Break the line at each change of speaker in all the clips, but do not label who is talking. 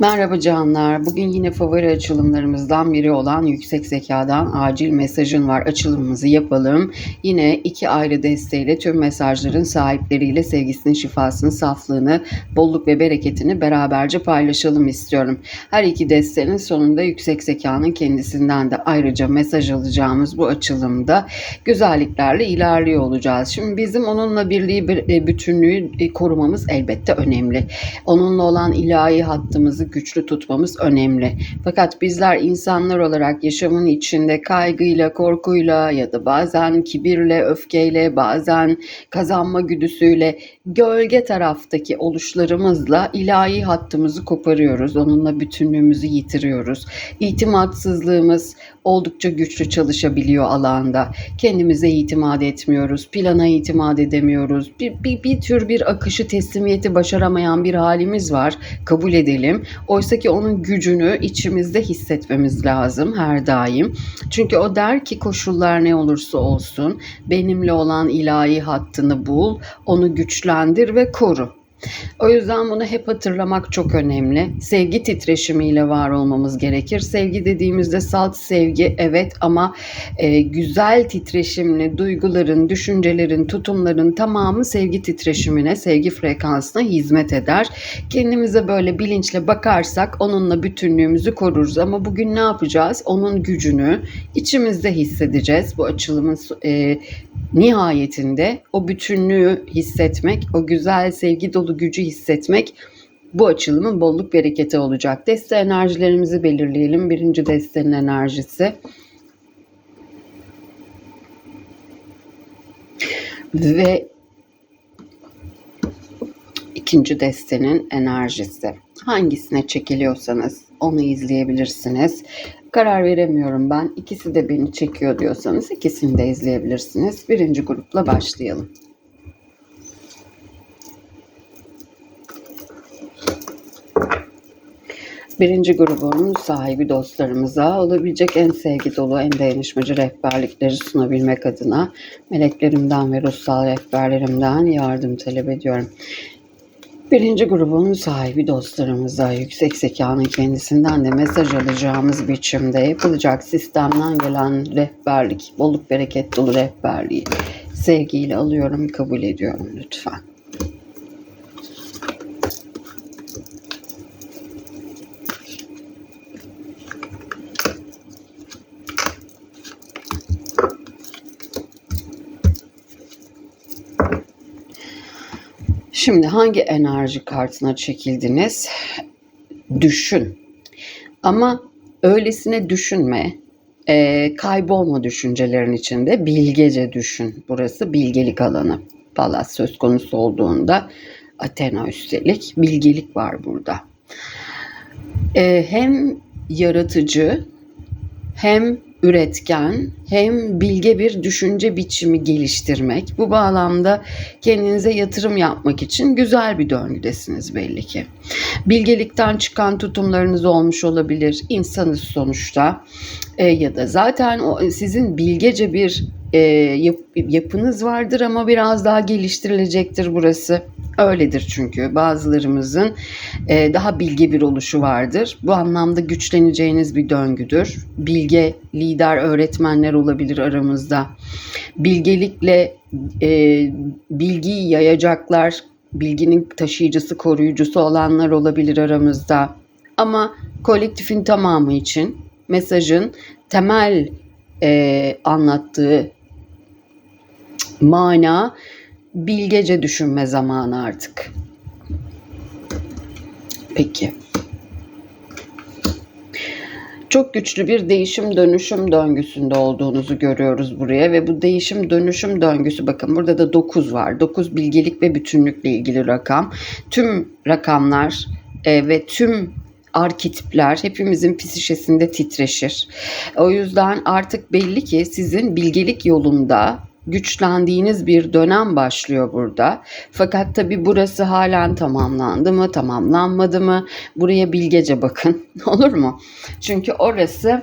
Merhaba canlar. Bugün yine favori açılımlarımızdan biri olan Yüksek Zeka'dan acil mesajın var. Açılımımızı yapalım. Yine iki ayrı desteğiyle tüm mesajların sahipleriyle sevgisinin, şifasını, saflığını, bolluk ve bereketini beraberce paylaşalım istiyorum. Her iki desteğin sonunda Yüksek Zeka'nın kendisinden de ayrıca mesaj alacağımız bu açılımda güzelliklerle ilerliyor olacağız. Şimdi bizim onunla birliği, bir- e, bütünlüğü e, korumamız elbette önemli. Onunla olan ilahi hattımızı güçlü tutmamız önemli. Fakat bizler insanlar olarak yaşamın içinde kaygıyla, korkuyla ya da bazen kibirle, öfkeyle, bazen kazanma güdüsüyle gölge taraftaki oluşlarımızla ilahi hattımızı koparıyoruz. Onunla bütünlüğümüzü yitiriyoruz. İtimatsızlığımız oldukça güçlü çalışabiliyor alanda. Kendimize itimat etmiyoruz, plana itimat edemiyoruz. Bir, bir, bir tür bir akışı teslimiyeti başaramayan bir halimiz var. Kabul edelim. Oysa ki onun gücünü içimizde hissetmemiz lazım her daim. Çünkü o der ki koşullar ne olursa olsun benimle olan ilahi hattını bul, onu güçlendir ve koru. O yüzden bunu hep hatırlamak çok önemli. Sevgi titreşimiyle var olmamız gerekir. Sevgi dediğimizde salt sevgi evet ama e, güzel titreşimli duyguların, düşüncelerin, tutumların tamamı sevgi titreşimine, sevgi frekansına hizmet eder. Kendimize böyle bilinçle bakarsak onunla bütünlüğümüzü koruruz. Ama bugün ne yapacağız? Onun gücünü içimizde hissedeceğiz. Bu açılımın e, nihayetinde o bütünlüğü hissetmek, o güzel sevgi dolu gücü hissetmek bu açılımın bolluk bereketi olacak. Deste enerjilerimizi belirleyelim. Birinci destenin enerjisi. Ve ikinci destenin enerjisi. Hangisine çekiliyorsanız onu izleyebilirsiniz. Karar veremiyorum ben. İkisi de beni çekiyor diyorsanız ikisini de izleyebilirsiniz. Birinci grupla başlayalım. Birinci grubun sahibi dostlarımıza olabilecek en sevgi dolu, en dayanışmacı rehberlikleri sunabilmek adına meleklerimden ve ruhsal rehberlerimden yardım talep ediyorum. Birinci grubun sahibi dostlarımıza yüksek zekanın kendisinden de mesaj alacağımız biçimde yapılacak sistemden gelen rehberlik, bolluk bereket dolu rehberliği sevgiyle alıyorum, kabul ediyorum lütfen. Şimdi hangi enerji kartına çekildiniz? Düşün. Ama öylesine düşünme. Ee, kaybolma düşüncelerin içinde. Bilgece düşün. Burası bilgelik alanı. Palas söz konusu olduğunda Athena üstelik bilgelik var burada. Ee, hem yaratıcı hem üretken hem bilge bir düşünce biçimi geliştirmek. Bu bağlamda kendinize yatırım yapmak için güzel bir döngüdesiniz belli ki. Bilgelikten çıkan tutumlarınız olmuş olabilir. İnsanız sonuçta. E, ya da zaten o sizin bilgece bir e, yap- yapınız vardır ama biraz daha geliştirilecektir burası. Öyledir çünkü bazılarımızın e, daha bilge bir oluşu vardır. Bu anlamda güçleneceğiniz bir döngüdür. Bilge lider öğretmenler olabilir aramızda. Bilgelikle e, bilgiyi yayacaklar, bilginin taşıyıcısı, koruyucusu olanlar olabilir aramızda. Ama kolektifin tamamı için mesajın temel e, anlattığı mana bilgece düşünme zamanı artık. Peki. Çok güçlü bir değişim dönüşüm döngüsünde olduğunuzu görüyoruz buraya ve bu değişim dönüşüm döngüsü bakın burada da 9 var. 9 bilgelik ve bütünlükle ilgili rakam. Tüm rakamlar e, ve tüm arketipler hepimizin psişesinde titreşir. O yüzden artık belli ki sizin bilgelik yolunda güçlendiğiniz bir dönem başlıyor burada. Fakat tabi burası halen tamamlandı mı, tamamlanmadı mı? Buraya bilgece bakın. Olur mu? Çünkü orası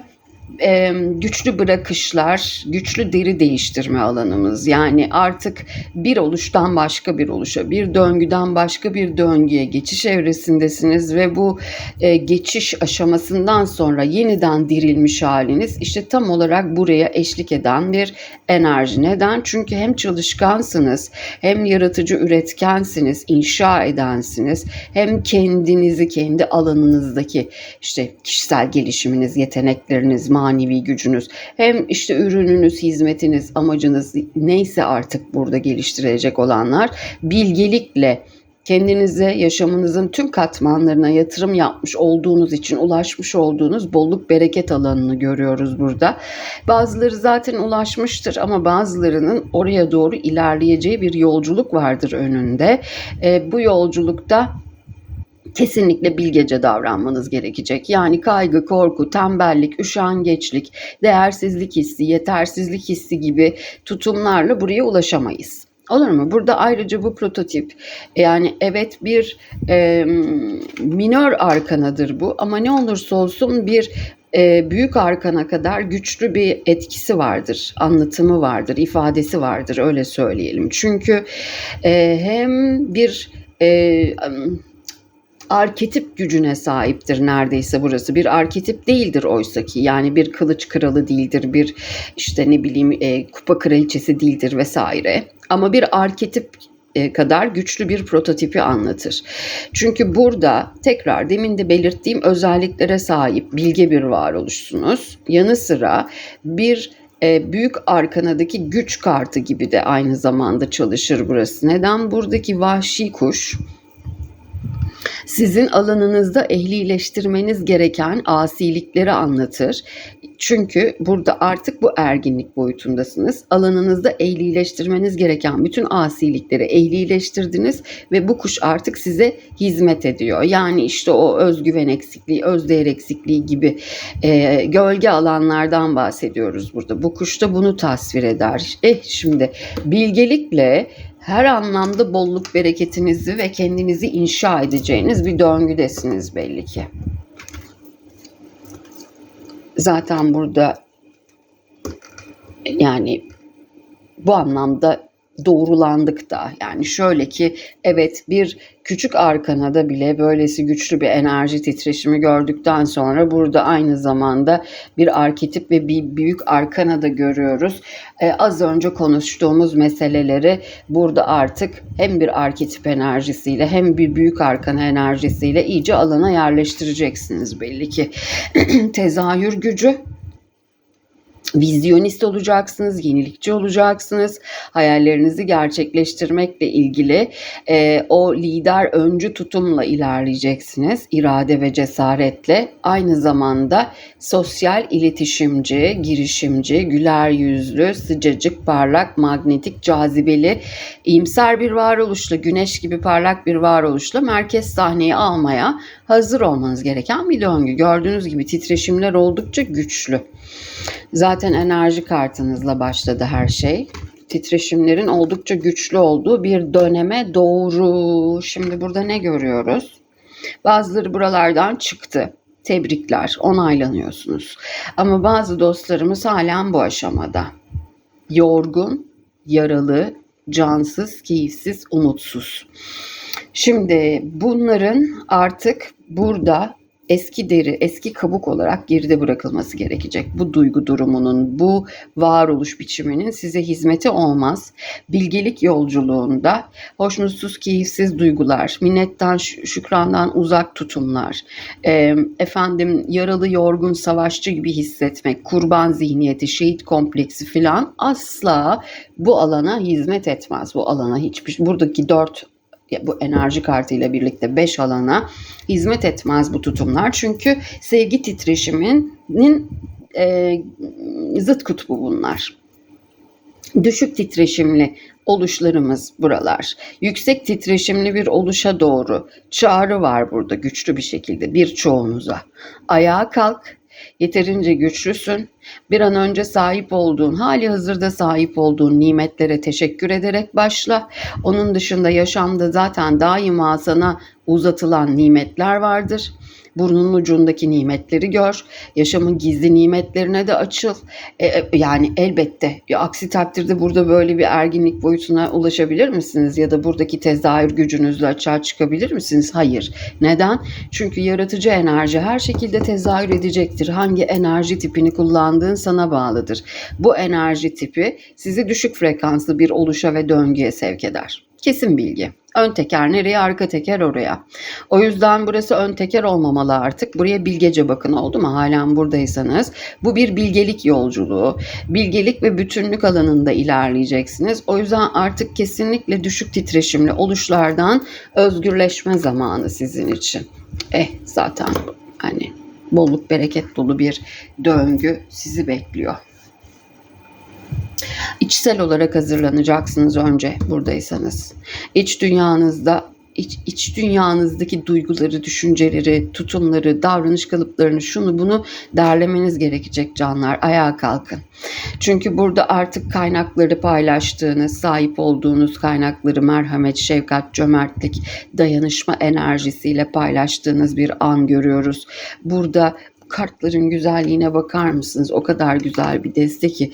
e, güçlü bırakışlar, güçlü deri değiştirme alanımız. Yani artık bir oluştan başka bir oluşa, bir döngüden başka bir döngüye geçiş evresindesiniz ve bu e, geçiş aşamasından sonra yeniden dirilmiş haliniz işte tam olarak buraya eşlik eden bir enerji. Neden? Çünkü hem çalışkansınız, hem yaratıcı üretkensiniz, inşa edensiniz, hem kendinizi kendi alanınızdaki işte kişisel gelişiminiz, yetenekleriniz, manevi gücünüz, hem işte ürününüz, hizmetiniz, amacınız neyse artık burada geliştirecek olanlar bilgelikle kendinize, yaşamınızın tüm katmanlarına yatırım yapmış olduğunuz için ulaşmış olduğunuz bolluk bereket alanını görüyoruz burada. Bazıları zaten ulaşmıştır ama bazılarının oraya doğru ilerleyeceği bir yolculuk vardır önünde. E, bu yolculukta kesinlikle bilgece davranmanız gerekecek. Yani kaygı, korku, tembellik, üşengeçlik, değersizlik hissi, yetersizlik hissi gibi tutumlarla buraya ulaşamayız. Olur mu? Burada ayrıca bu prototip yani evet bir e, minör arkanadır bu ama ne olursa olsun bir e, büyük arkana kadar güçlü bir etkisi vardır, anlatımı vardır, ifadesi vardır öyle söyleyelim. Çünkü e, hem bir e, arketip gücüne sahiptir neredeyse burası. Bir arketip değildir oysa ki. Yani bir kılıç kralı değildir, bir işte ne bileyim e, kupa kraliçesi değildir vesaire. Ama bir arketip e, kadar güçlü bir prototipi anlatır. Çünkü burada tekrar demin de belirttiğim özelliklere sahip bilge bir varoluşsunuz. Yanı sıra bir e, büyük arkanadaki güç kartı gibi de aynı zamanda çalışır burası. Neden? Buradaki vahşi kuş sizin alanınızda ehlileştirmeniz gereken asilikleri anlatır. Çünkü burada artık bu erginlik boyutundasınız. Alanınızda ehlileştirmeniz gereken bütün asilikleri ehlileştirdiniz ve bu kuş artık size hizmet ediyor. Yani işte o özgüven eksikliği, özdeğer eksikliği gibi e, gölge alanlardan bahsediyoruz burada. Bu kuş da bunu tasvir eder. Eh şimdi bilgelikle her anlamda bolluk bereketinizi ve kendinizi inşa edeceğiniz bir döngüdesiniz belli ki. Zaten burada yani bu anlamda doğrulandık da. Yani şöyle ki evet bir küçük arkanada bile böylesi güçlü bir enerji titreşimi gördükten sonra burada aynı zamanda bir arketip ve bir büyük arkanada görüyoruz. Ee, az önce konuştuğumuz meseleleri burada artık hem bir arketip enerjisiyle hem bir büyük arkana enerjisiyle iyice alana yerleştireceksiniz belli ki. Tezahür gücü vizyonist olacaksınız, yenilikçi olacaksınız. Hayallerinizi gerçekleştirmekle ilgili e, o lider öncü tutumla ilerleyeceksiniz. irade ve cesaretle. Aynı zamanda sosyal iletişimci, girişimci, güler yüzlü, sıcacık, parlak, magnetik, cazibeli, iyimser bir varoluşla, güneş gibi parlak bir varoluşla merkez sahneyi almaya hazır olmanız gereken bir döngü. Gördüğünüz gibi titreşimler oldukça güçlü. Zaten enerji kartınızla başladı her şey. Titreşimlerin oldukça güçlü olduğu bir döneme doğru. Şimdi burada ne görüyoruz? Bazıları buralardan çıktı. Tebrikler, onaylanıyorsunuz. Ama bazı dostlarımız halen bu aşamada. Yorgun, yaralı, cansız, keyifsiz, umutsuz. Şimdi bunların artık burada eski deri, eski kabuk olarak geride bırakılması gerekecek. Bu duygu durumunun, bu varoluş biçiminin size hizmeti olmaz. Bilgelik yolculuğunda hoşnutsuz, keyifsiz duygular, minnetten, şükrandan uzak tutumlar, efendim yaralı, yorgun, savaşçı gibi hissetmek, kurban zihniyeti, şehit kompleksi filan asla bu alana hizmet etmez. Bu alana hiçbir buradaki dört bu enerji kartıyla birlikte 5 alana hizmet etmez bu tutumlar. Çünkü sevgi titreşiminin e, zıt kutbu bunlar. Düşük titreşimli oluşlarımız buralar. Yüksek titreşimli bir oluşa doğru çağrı var burada güçlü bir şekilde birçoğunuza. Ayağa kalk, yeterince güçlüsün, Bir an önce sahip olduğun, hali hazırda sahip olduğun nimetlere teşekkür ederek başla. Onun dışında yaşamda zaten daima sana uzatılan nimetler vardır. Burnunun ucundaki nimetleri gör. Yaşamın gizli nimetlerine de açıl. E, e, yani elbette. Ya, aksi takdirde burada böyle bir erginlik boyutuna ulaşabilir misiniz? Ya da buradaki tezahür gücünüzle açığa çıkabilir misiniz? Hayır. Neden? Çünkü yaratıcı enerji her şekilde tezahür edecektir. Hangi enerji tipini kullandığın sana bağlıdır. Bu enerji tipi sizi düşük frekanslı bir oluşa ve döngüye sevk eder. Kesin bilgi. Ön teker nereye, arka teker oraya. O yüzden burası ön teker olmamalı artık. Buraya bilgece bakın oldu mu? Halen buradaysanız. Bu bir bilgelik yolculuğu. Bilgelik ve bütünlük alanında ilerleyeceksiniz. O yüzden artık kesinlikle düşük titreşimli oluşlardan özgürleşme zamanı sizin için. Eh zaten hani bolluk bereket dolu bir döngü sizi bekliyor. İçsel olarak hazırlanacaksınız önce buradaysanız. İç dünyanızda iç, iç dünyanızdaki duyguları, düşünceleri, tutumları, davranış kalıplarını, şunu bunu derlemeniz gerekecek canlar. Ayağa kalkın. Çünkü burada artık kaynakları paylaştığınız, sahip olduğunuz kaynakları merhamet, şefkat, cömertlik, dayanışma enerjisiyle paylaştığınız bir an görüyoruz. Burada kartların güzelliğine bakar mısınız? O kadar güzel bir deste ki.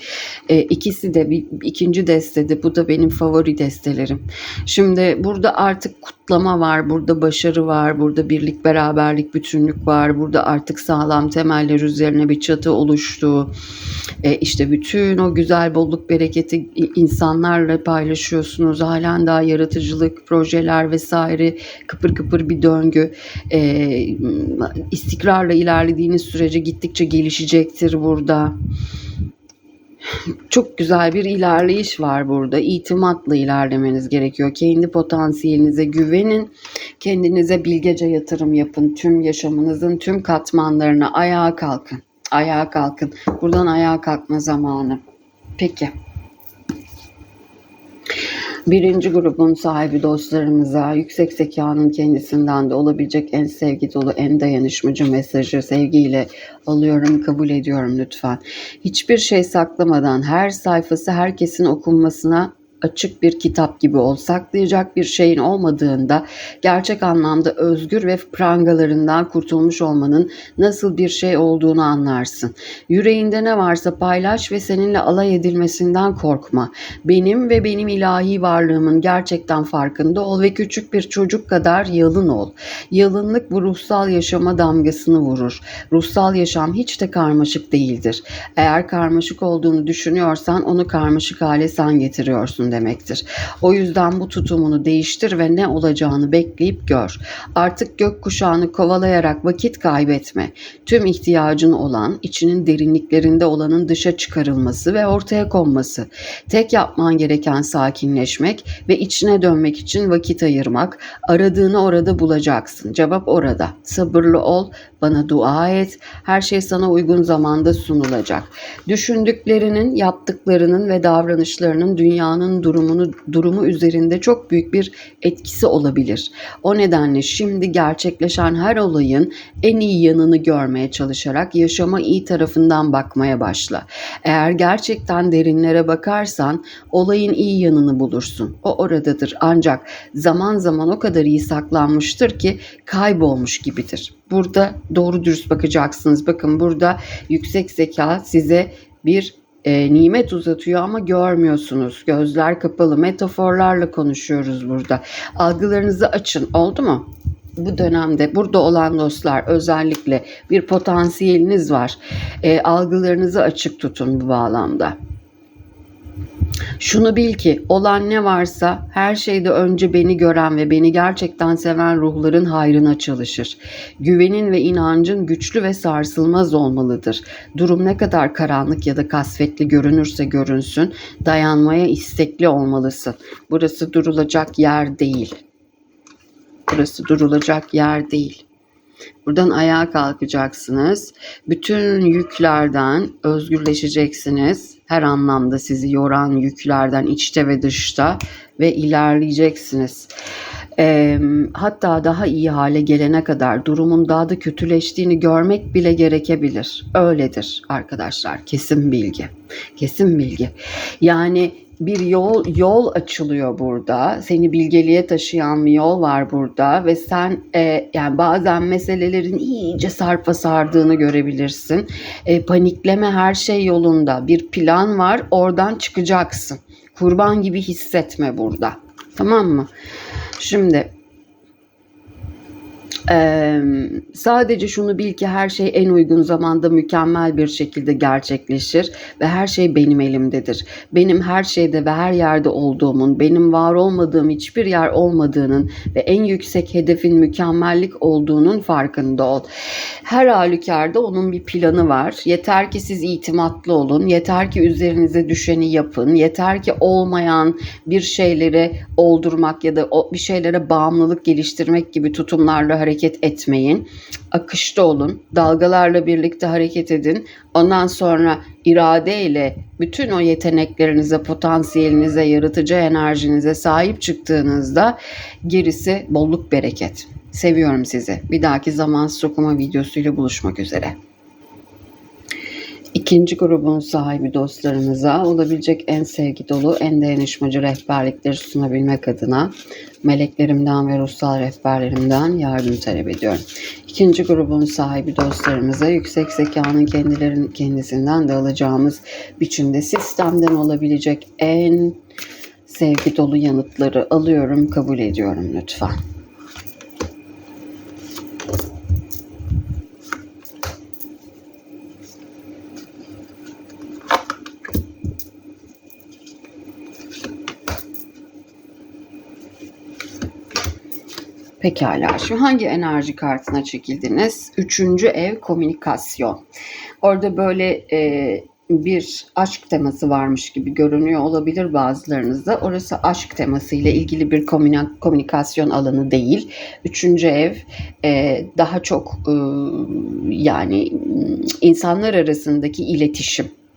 E, ikisi de bir ikinci destede. Bu da benim favori destelerim. Şimdi burada artık kutlama var, burada başarı var, burada birlik, beraberlik, bütünlük var. Burada artık sağlam temeller üzerine bir çatı oluştu. E, işte bütün o güzel bolluk bereketi insanlarla paylaşıyorsunuz. Halen daha yaratıcılık, projeler vesaire kıpır kıpır bir döngü. E, istikrarla ilerlediğiniz sürece gittikçe gelişecektir burada. Çok güzel bir ilerleyiş var burada. İtimatla ilerlemeniz gerekiyor. Kendi potansiyelinize güvenin. Kendinize bilgece yatırım yapın. Tüm yaşamınızın tüm katmanlarına ayağa kalkın. Ayağa kalkın. Buradan ayağa kalkma zamanı. Peki. Birinci grubun sahibi dostlarımıza yüksek zekanın kendisinden de olabilecek en sevgi dolu, en dayanışmacı mesajı sevgiyle alıyorum, kabul ediyorum lütfen. Hiçbir şey saklamadan her sayfası herkesin okunmasına açık bir kitap gibi ol. Saklayacak bir şeyin olmadığında gerçek anlamda özgür ve prangalarından kurtulmuş olmanın nasıl bir şey olduğunu anlarsın. Yüreğinde ne varsa paylaş ve seninle alay edilmesinden korkma. Benim ve benim ilahi varlığımın gerçekten farkında ol ve küçük bir çocuk kadar yalın ol. Yalınlık bu ruhsal yaşama damgasını vurur. Ruhsal yaşam hiç de karmaşık değildir. Eğer karmaşık olduğunu düşünüyorsan onu karmaşık hale sen getiriyorsun demektir. O yüzden bu tutumunu değiştir ve ne olacağını bekleyip gör. Artık gök kuşağını kovalayarak vakit kaybetme. Tüm ihtiyacın olan, içinin derinliklerinde olanın dışa çıkarılması ve ortaya konması. Tek yapman gereken sakinleşmek ve içine dönmek için vakit ayırmak. Aradığını orada bulacaksın. Cevap orada. Sabırlı ol, bana dua et. Her şey sana uygun zamanda sunulacak. Düşündüklerinin, yaptıklarının ve davranışlarının dünyanın durumunu durumu üzerinde çok büyük bir etkisi olabilir. O nedenle şimdi gerçekleşen her olayın en iyi yanını görmeye çalışarak yaşama iyi tarafından bakmaya başla. Eğer gerçekten derinlere bakarsan olayın iyi yanını bulursun. O oradadır ancak zaman zaman o kadar iyi saklanmıştır ki kaybolmuş gibidir. Burada doğru dürüst bakacaksınız. Bakın burada yüksek zeka size bir e, nimet uzatıyor ama görmüyorsunuz. Gözler kapalı. Metaforlarla konuşuyoruz burada. Algılarınızı açın. Oldu mu? bu dönemde burada olan dostlar özellikle bir potansiyeliniz var. E, algılarınızı açık tutun bu bağlamda. Şunu bil ki olan ne varsa her şeyde önce beni gören ve beni gerçekten seven ruhların hayrına çalışır. Güvenin ve inancın güçlü ve sarsılmaz olmalıdır. Durum ne kadar karanlık ya da kasvetli görünürse görünsün, dayanmaya istekli olmalısın. Burası durulacak yer değil. Burası durulacak yer değil. Buradan ayağa kalkacaksınız. Bütün yüklerden özgürleşeceksiniz. Her anlamda sizi yoran yüklerden içte ve dışta ve ilerleyeceksiniz. Eee, hatta daha iyi hale gelene kadar durumun daha da kötüleştiğini görmek bile gerekebilir. Öyledir arkadaşlar. Kesin bilgi. Kesin bilgi. Yani bir yol yol açılıyor burada. Seni bilgeliğe taşıyan bir yol var burada ve sen e, yani bazen meselelerin iyice sarpa sardığını görebilirsin. E, panikleme her şey yolunda. Bir plan var. Oradan çıkacaksın. Kurban gibi hissetme burada. Tamam mı? Şimdi Eee, sadece şunu bil ki her şey en uygun zamanda mükemmel bir şekilde gerçekleşir ve her şey benim elimdedir. Benim her şeyde ve her yerde olduğumun, benim var olmadığım hiçbir yer olmadığının ve en yüksek hedefin mükemmellik olduğunun farkında ol. Her halükarda onun bir planı var. Yeter ki siz itimatlı olun, yeter ki üzerinize düşeni yapın, yeter ki olmayan bir şeyleri oldurmak ya da bir şeylere bağımlılık geliştirmek gibi tutumlarla hareket etmeyin. Akışta olun, dalgalarla birlikte hareket edin. Ondan sonra iradeyle bütün o yeteneklerinize, potansiyelinize, yaratıcı enerjinize sahip çıktığınızda gerisi bolluk bereket. Seviyorum sizi. Bir dahaki zamansız okuma videosuyla buluşmak üzere. İkinci grubun sahibi dostlarımıza olabilecek en sevgi dolu, en dayanışmacı rehberlikleri sunabilmek adına meleklerimden ve ruhsal rehberlerimden yardım talep ediyorum. İkinci grubun sahibi dostlarımıza yüksek zekanın kendilerin kendisinden de alacağımız biçimde sistemden olabilecek en sevgi dolu yanıtları alıyorum, kabul ediyorum lütfen. Pekala. Şimdi hangi enerji kartına çekildiniz? Üçüncü ev komünikasyon. Orada böyle e, bir aşk teması varmış gibi görünüyor olabilir bazılarınızda. Orası aşk teması ile ilgili bir komünikasyon alanı değil. Üçüncü ev e, daha çok e, yani insanlar arasındaki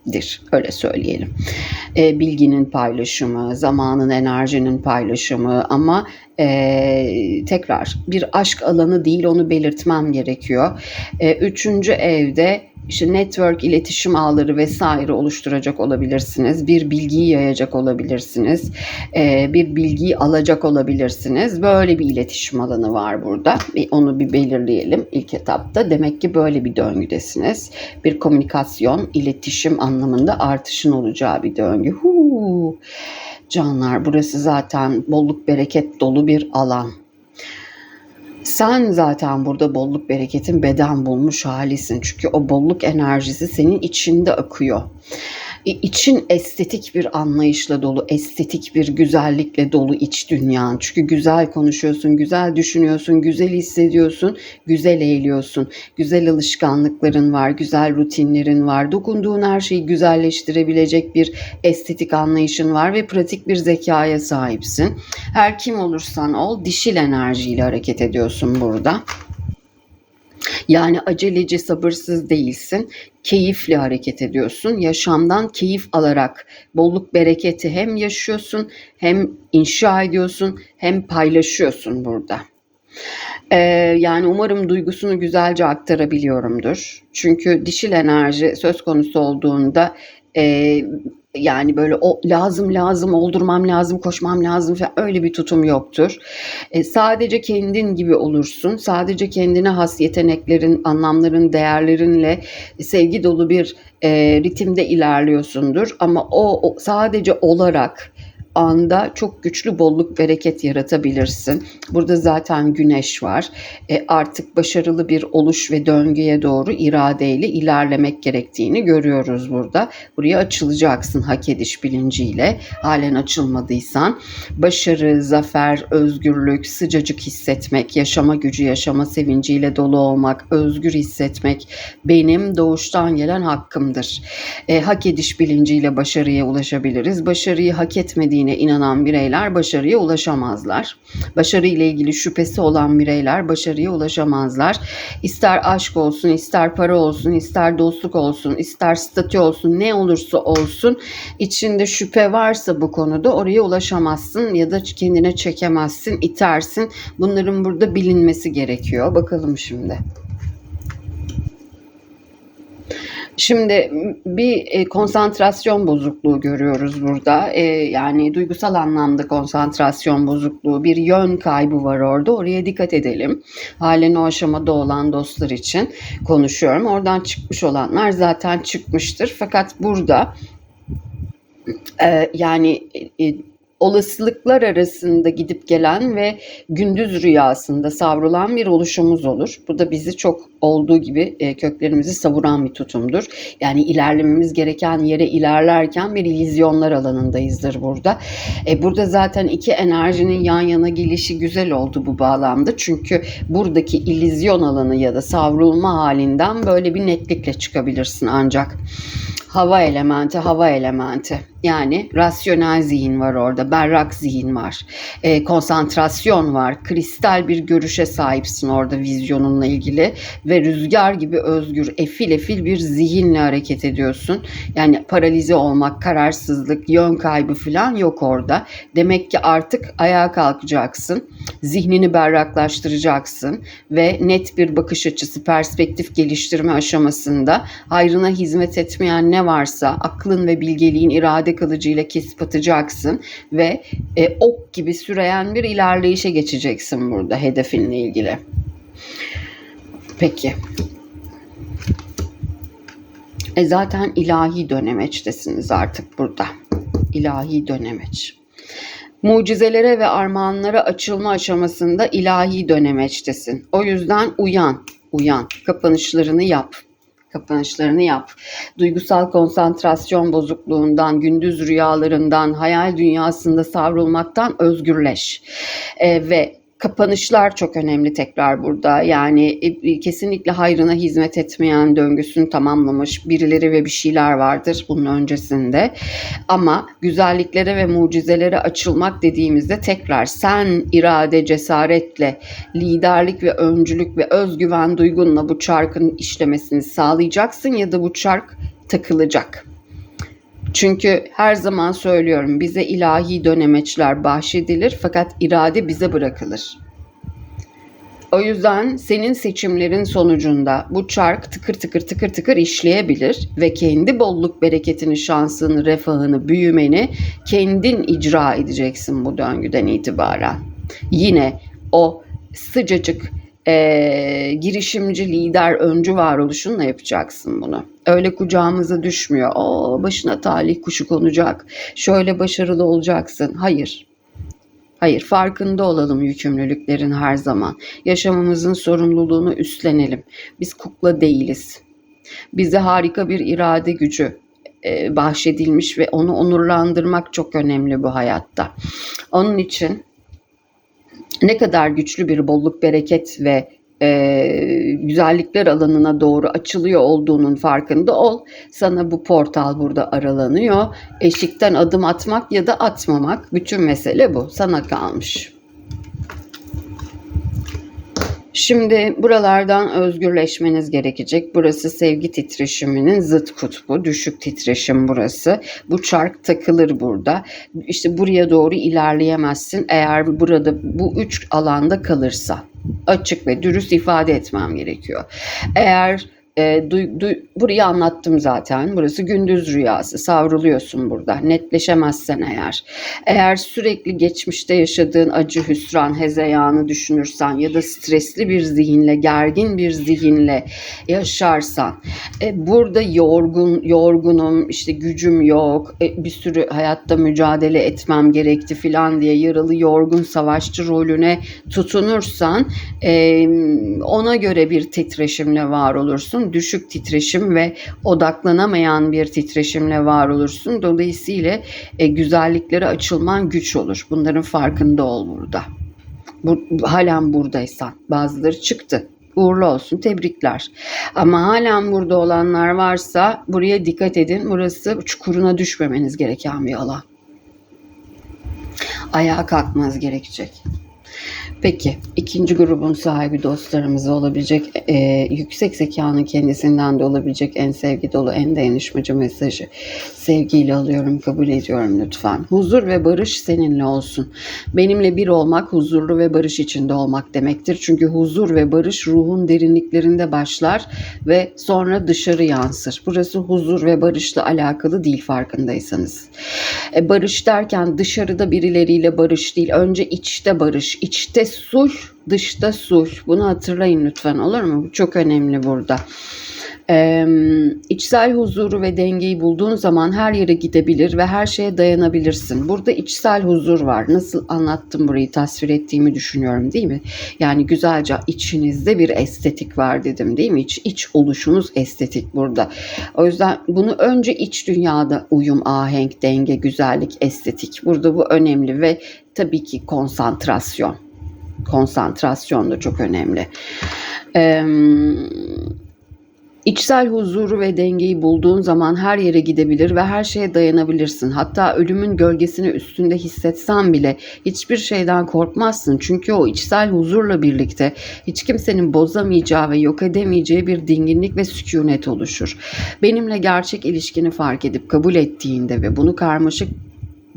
iletişimdir. Öyle söyleyelim. E, bilginin paylaşımı, zamanın, enerjinin paylaşımı ama e, tekrar bir aşk alanı değil onu belirtmem gerekiyor. E, üçüncü evde işte network, iletişim ağları vesaire oluşturacak olabilirsiniz. Bir bilgiyi yayacak olabilirsiniz. E, bir bilgiyi alacak olabilirsiniz. Böyle bir iletişim alanı var burada. Onu bir belirleyelim ilk etapta. Demek ki böyle bir döngüdesiniz. Bir komünikasyon, iletişim anlamında artışın olacağı bir döngü. Huu. Canlar burası zaten bolluk bereket dolu bir alan. Sen zaten burada bolluk bereketin beden bulmuş halisin. Çünkü o bolluk enerjisi senin içinde akıyor. İçin estetik bir anlayışla dolu, estetik bir güzellikle dolu iç dünyan. Çünkü güzel konuşuyorsun, güzel düşünüyorsun, güzel hissediyorsun, güzel eğiliyorsun. Güzel alışkanlıkların var, güzel rutinlerin var. Dokunduğun her şeyi güzelleştirebilecek bir estetik anlayışın var ve pratik bir zekaya sahipsin. Her kim olursan ol dişil enerjiyle hareket ediyorsun burada. Yani aceleci, sabırsız değilsin. Keyifli hareket ediyorsun. Yaşamdan keyif alarak bolluk bereketi hem yaşıyorsun, hem inşa ediyorsun, hem paylaşıyorsun burada. Ee, yani umarım duygusunu güzelce aktarabiliyorumdur. Çünkü dişil enerji söz konusu olduğunda e, yani böyle o lazım lazım oldurmam lazım koşmam lazım falan öyle bir tutum yoktur. E, sadece kendin gibi olursun. Sadece kendine has yeteneklerin, anlamların, değerlerinle sevgi dolu bir e, ritimde ilerliyorsundur. Ama o, o sadece olarak anda çok güçlü bolluk bereket yaratabilirsin. Burada zaten güneş var. E, artık başarılı bir oluş ve döngüye doğru iradeyle ilerlemek gerektiğini görüyoruz burada. Buraya açılacaksın hak ediş bilinciyle. Halen açılmadıysan başarı, zafer, özgürlük, sıcacık hissetmek, yaşama gücü, yaşama sevinciyle dolu olmak, özgür hissetmek benim doğuştan gelen hakkımdır. E, hak ediş bilinciyle başarıya ulaşabiliriz. Başarıyı hak etmediğin güzelliğine inanan bireyler başarıya ulaşamazlar. Başarı ile ilgili şüphesi olan bireyler başarıya ulaşamazlar. İster aşk olsun, ister para olsun, ister dostluk olsun, ister statü olsun, ne olursa olsun içinde şüphe varsa bu konuda oraya ulaşamazsın ya da kendine çekemezsin, itersin. Bunların burada bilinmesi gerekiyor. Bakalım şimdi. Şimdi bir e, konsantrasyon bozukluğu görüyoruz burada. E, yani duygusal anlamda konsantrasyon bozukluğu, bir yön kaybı var orada. Oraya dikkat edelim. Halen o aşamada olan dostlar için konuşuyorum. Oradan çıkmış olanlar zaten çıkmıştır. Fakat burada e, yani olasılıklar arasında gidip gelen ve gündüz rüyasında savrulan bir oluşumuz olur. Bu da bizi çok olduğu gibi e, köklerimizi savuran bir tutumdur. Yani ilerlememiz gereken yere ilerlerken bir illüzyonlar alanındayızdır burada. E, burada zaten iki enerjinin yan yana gelişi güzel oldu bu bağlamda. Çünkü buradaki illüzyon alanı ya da savrulma halinden böyle bir netlikle çıkabilirsin ancak hava elementi, hava elementi. Yani rasyonel zihin var orada, berrak zihin var, e, konsantrasyon var, kristal bir görüşe sahipsin orada vizyonunla ilgili ve rüzgar gibi özgür, efil efil bir zihinle hareket ediyorsun. Yani paralize olmak, kararsızlık, yön kaybı falan yok orada. Demek ki artık ayağa kalkacaksın, zihnini berraklaştıracaksın ve net bir bakış açısı, perspektif geliştirme aşamasında hayrına hizmet etmeyen ne varsa aklın ve bilgeliğin irade kılıcıyla kesip atacaksın ve e, ok gibi süreyen bir ilerleyişe geçeceksin burada hedefinle ilgili. Peki. E zaten ilahi dönemeçtesiniz artık burada. İlahi dönemeç. Mucizelere ve armağanlara açılma aşamasında ilahi dönemeçtesin. O yüzden uyan, uyan. Kapanışlarını yap kapanışlarını yap. Duygusal konsantrasyon bozukluğundan, gündüz rüyalarından, hayal dünyasında savrulmaktan özgürleş. E, ve kapanışlar çok önemli tekrar burada. Yani e, kesinlikle hayrına hizmet etmeyen döngüsünü tamamlamış birileri ve bir şeyler vardır bunun öncesinde. Ama güzelliklere ve mucizelere açılmak dediğimizde tekrar sen irade, cesaretle, liderlik ve öncülük ve özgüven duygunla bu çarkın işlemesini sağlayacaksın ya da bu çark takılacak. Çünkü her zaman söylüyorum bize ilahi dönemeçler bahşedilir fakat irade bize bırakılır. O yüzden senin seçimlerin sonucunda bu çark tıkır tıkır tıkır tıkır işleyebilir ve kendi bolluk bereketini, şansını, refahını, büyümeni kendin icra edeceksin bu döngüden itibaren. Yine o sıcacık e, girişimci, lider, öncü varoluşunla yapacaksın bunu. Öyle kucağımıza düşmüyor. O başına talih kuşu konacak. Şöyle başarılı olacaksın. Hayır. Hayır, farkında olalım yükümlülüklerin her zaman. Yaşamımızın sorumluluğunu üstlenelim. Biz kukla değiliz. Bize harika bir irade gücü bahşedilmiş ve onu onurlandırmak çok önemli bu hayatta. Onun için ne kadar güçlü bir bolluk, bereket ve e, güzellikler alanına doğru açılıyor olduğunun farkında ol. Sana bu portal burada aralanıyor. Eşikten adım atmak ya da atmamak bütün mesele bu. Sana kalmış. Şimdi buralardan özgürleşmeniz gerekecek. Burası sevgi titreşiminin zıt kutbu. Düşük titreşim burası. Bu çark takılır burada. İşte buraya doğru ilerleyemezsin eğer burada bu üç alanda kalırsa. Açık ve dürüst ifade etmem gerekiyor. Eğer e, du, du, burayı anlattım zaten. Burası gündüz rüyası. Savruluyorsun burada. Netleşemezsen eğer. Eğer sürekli geçmişte yaşadığın acı, hüsran, hezeyanı düşünürsen ya da stresli bir zihinle, gergin bir zihinle yaşarsan, e, burada yorgun, yorgunum, işte gücüm yok, e, bir sürü hayatta mücadele etmem gerekti filan diye yaralı, yorgun savaşçı rolüne tutunursan, e, ona göre bir titreşimle var olursun düşük titreşim ve odaklanamayan bir titreşimle var olursun. Dolayısıyla e, güzelliklere açılman güç olur. Bunların farkında ol burada. Bu, halen buradaysan. Bazıları çıktı. Uğurlu olsun, tebrikler. Ama halen burada olanlar varsa buraya dikkat edin. Burası çukuruna düşmemeniz gereken bir alan. Ayağa kalkmanız gerekecek. Peki ikinci grubun sahibi dostlarımız olabilecek e, yüksek zekanın kendisinden de olabilecek en sevgi dolu en dayanışmacı mesajı sevgiyle alıyorum kabul ediyorum lütfen. Huzur ve barış seninle olsun. Benimle bir olmak huzurlu ve barış içinde olmak demektir. Çünkü huzur ve barış ruhun derinliklerinde başlar ve sonra dışarı yansır. Burası huzur ve barışla alakalı değil farkındaysanız. E, barış derken dışarıda birileriyle barış değil. Önce içte barış. İçte sulh, dışta sulh. Bunu hatırlayın lütfen olur mu? Bu çok önemli burada. Ee, içsel huzuru ve dengeyi bulduğun zaman her yere gidebilir ve her şeye dayanabilirsin. Burada içsel huzur var. Nasıl anlattım burayı tasvir ettiğimi düşünüyorum değil mi? Yani güzelce içinizde bir estetik var dedim değil mi? İç, iç oluşunuz estetik burada. O yüzden bunu önce iç dünyada uyum, ahenk, denge, güzellik, estetik. Burada bu önemli ve tabii ki konsantrasyon. Konsantrasyon da çok önemli. Ee, İçsel huzuru ve dengeyi bulduğun zaman her yere gidebilir ve her şeye dayanabilirsin. Hatta ölümün gölgesini üstünde hissetsen bile hiçbir şeyden korkmazsın. Çünkü o içsel huzurla birlikte hiç kimsenin bozamayacağı ve yok edemeyeceği bir dinginlik ve sükunet oluşur. Benimle gerçek ilişkini fark edip kabul ettiğinde ve bunu karmaşık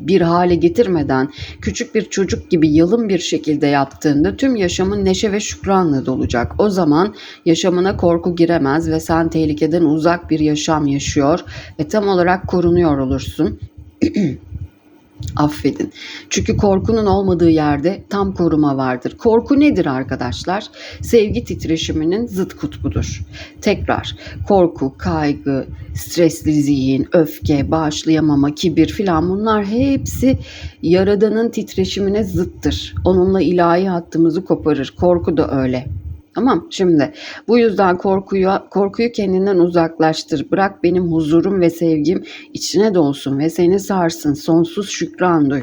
bir hale getirmeden küçük bir çocuk gibi yalın bir şekilde yaptığında tüm yaşamın neşe ve şükranla dolacak. O zaman yaşamına korku giremez ve sen tehlikeden uzak bir yaşam yaşıyor ve tam olarak korunuyor olursun. Affedin. Çünkü korkunun olmadığı yerde tam koruma vardır. Korku nedir arkadaşlar? Sevgi titreşiminin zıt kutbudur. Tekrar korku, kaygı, stresli zihin, öfke, bağışlayamama, kibir filan bunlar hepsi yaradanın titreşimine zıttır. Onunla ilahi hattımızı koparır. Korku da öyle. Tamam şimdi bu yüzden korkuyu, korkuyu kendinden uzaklaştır. Bırak benim huzurum ve sevgim içine dolsun ve seni sarsın. Sonsuz şükran duy.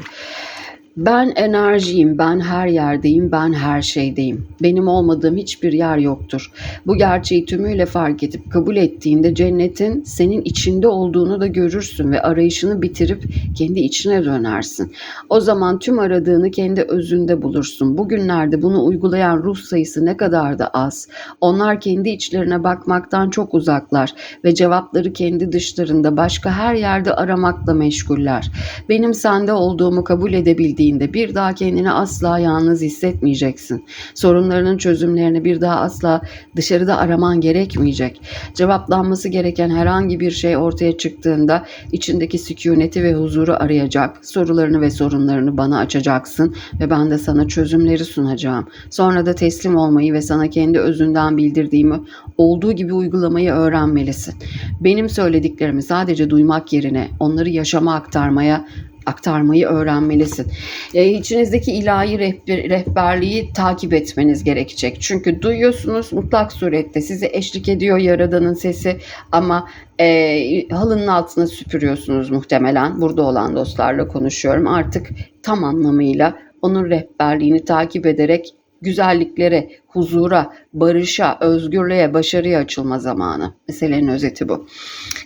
Ben enerjiyim, ben her yerdeyim, ben her şeydeyim. Benim olmadığım hiçbir yer yoktur. Bu gerçeği tümüyle fark edip kabul ettiğinde cennetin senin içinde olduğunu da görürsün ve arayışını bitirip kendi içine dönersin. O zaman tüm aradığını kendi özünde bulursun. Bugünlerde bunu uygulayan ruh sayısı ne kadar da az. Onlar kendi içlerine bakmaktan çok uzaklar ve cevapları kendi dışlarında başka her yerde aramakla meşguller. Benim sende olduğumu kabul edebildiğin ettiğinde bir daha kendini asla yalnız hissetmeyeceksin. Sorunlarının çözümlerini bir daha asla dışarıda araman gerekmeyecek. Cevaplanması gereken herhangi bir şey ortaya çıktığında içindeki sükuneti ve huzuru arayacak. Sorularını ve sorunlarını bana açacaksın ve ben de sana çözümleri sunacağım. Sonra da teslim olmayı ve sana kendi özünden bildirdiğimi olduğu gibi uygulamayı öğrenmelisin. Benim söylediklerimi sadece duymak yerine onları yaşama aktarmaya aktarmayı öğrenmelisin. E, içinizdeki ilahi rehber, rehberliği takip etmeniz gerekecek. Çünkü duyuyorsunuz mutlak surette size eşlik ediyor Yaradan'ın sesi ama e, halının altına süpürüyorsunuz muhtemelen. Burada olan dostlarla konuşuyorum. Artık tam anlamıyla onun rehberliğini takip ederek güzelliklere, huzura, barışa, özgürlüğe, başarıya açılma zamanı. Meselenin özeti bu.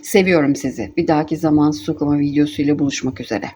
Seviyorum sizi. Bir dahaki zaman su videosuyla buluşmak üzere.